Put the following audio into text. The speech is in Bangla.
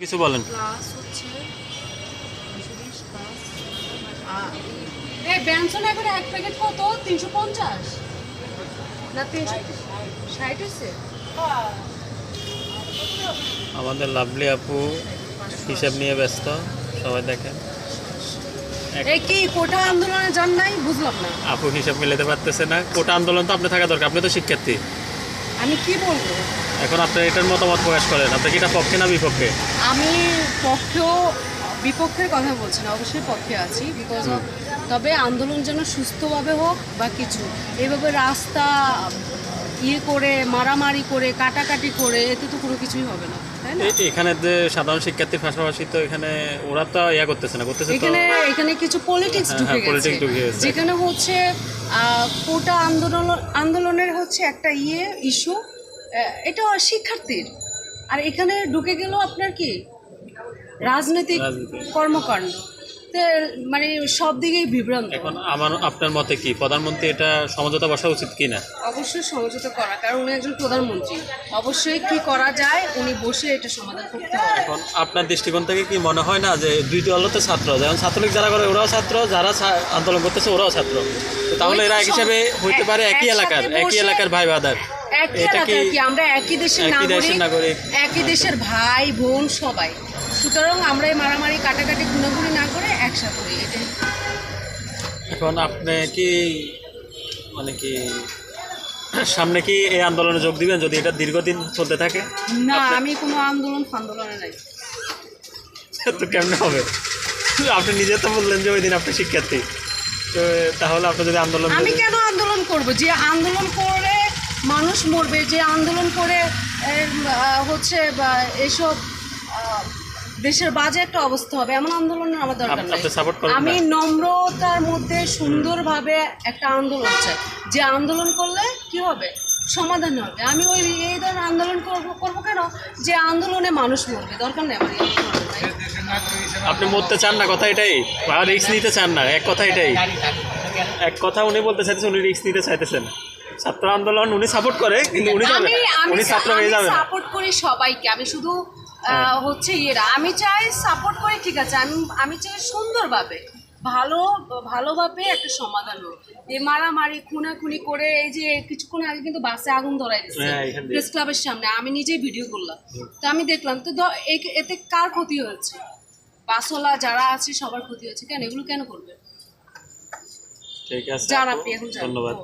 কিছু বলেন। প্লাস হচ্ছে এই এখন এক প্যাকেট কত? তিনশো পঞ্চাশ? না তিনশো ষাট আমাদের লাভলি আপু হিসাব নিয়ে ব্যস্ত সবাই দেখেন। এই কি কোটা আন্দোলনে যান নাই? বুঝলাম না। আপু হিসাব মিলাতে পারতেছে না। কোটা আন্দোলন তো আপনি থাকা দরকার আপনি তো শিক্ষার্থী। আমি কি বলব? এখন আপনি এটার মতামত প্রকাশ করেন। আপনি কি এটা পক্ষে না বিপক্ষে? আমি পক্ষেও বিপক্ষের কথা বলছি না অবশ্যই পক্ষে আছি বিকজ তবে আন্দোলন যেন সুস্থভাবে হোক বা কিছু। এভাবে রাস্তা ইয়ে করে মারামারি করে কাটাকাটি করে এতে তো কোনো কিছুই হবে না তাই না? এখানে যে সাধারণ শিক্ষার্থীর পাশাপাশি তো এখানে ওরা তো ইয়া করতেছে না করতেছে এখানে এখানে কিছু পলিটিক্স হ্যাঁ, ঢুকে হ্যাঁ, গেছে। যেখানে হচ্ছে কোটা আন্দোলন আন্দোলনের হচ্ছে একটা ইয়ে ইস্যু এটা শিক্ষার্থীর। আর এখানে ঢুকে গেল আপনার কি? রাজনৈতিক কর্মকাণ্ড। মানে সব দিকেই বিভ্রান্ত। এখন আমার আপনার মতে কি? প্রধানমন্ত্রী এটা সমঝোতা বসা উচিত কি না? অবশ্যই সমঝোতা করা কারণ উনি একজন প্রধানমন্ত্রী। অবশ্যই কি করা যায় উনি বসে এটা সমাধান করতে হবে। এখন আপনার দৃষ্টিকোণ থেকে কি মনে হয় না যে দুইটি দলতে ছাত্র? যেমন ছাত্রলীগ যারা করে ওরাও ছাত্র যারা আন্দোলন করতেছে ওরাও ছাত্র। তাহলে এরা এক হিসাবে হইতে পারে একই এলাকার একই এলাকার ভাই বাদার একই এলাকার কি? আমরা একই দেশের নাগরিক একই দেশের ভাই বোন সবাই। সুতরাং আমরা এই মারামারি কাটাকাটি গুণাগুণি না করে এটাই এখন আপনি কি মানে কি সামনে কি এই আন্দোলনে যোগ দিবেন যদি এটা দীর্ঘদিন চলতে থাকে? না আমি কোনো আন্দোলন ফান্দোলনে নাই। তো কেমনে হবে? আপনি নিজে তো বললেন যে ওই দিন আপনি শিক্ষার্থী। তো তাহলে আপনি যদি আন্দোলন আমি কেন আন্দোলন করব? যে আন্দোলন করে মানুষ মরবে যে আন্দোলন করে হচ্ছে বা এসব দেশের বাজে একটা অবস্থা হবে এমন আন্দোলনের আমার দরকার আমি নম্রতার মধ্যে সুন্দরভাবে একটা আন্দোলন চাই। যে আন্দোলন করলে কি হবে? সমাধান হবে। আমি ওই এই ধরনের আন্দোলন করব করব কেন? যে আন্দোলনে মানুষ মরবে। দরকার নেই আমার? আপনি মরতে চান না কথা এটাই। আর রিস্ক নিতে চান না এক কথা এটাই। এক কথা উনি বলতে চাইতেছেন উনি রিস্ক নিতে চাইতেছেন। ছাত্র আন্দোলন উনি সাপোর্ট করে কিন্তু উনি যাবেন উনি ছাত্র হয়ে যাবেন সাপোর্ট করি সবাইকে। আমি শুধু। হচ্ছে ইয়েরা আমি চাই সাপোর্ট করি ঠিক আছে আমি আমি চাই সুন্দরভাবে ভালো ভালোভাবে একটা সমাধান হোক। এই মারামারি খুনাখুনি করে এই যে কিছুক্ষণ আগে কিন্তু বাসে আগুন ধরাই দিচ্ছে হ্যাঁ। প্রেস ক্লাবের সামনে। আমি নিজেই ভিডিও করলাম। তো আমি দেখলাম তো এতে কার ক্ষতি হয়েছে? বাসওয়ালা যারা আছে সবার ক্ষতি হয়েছে। কেন? এগুলো কেন করবে? ঠিক আছে আপনি এখন ধন্যবাদ।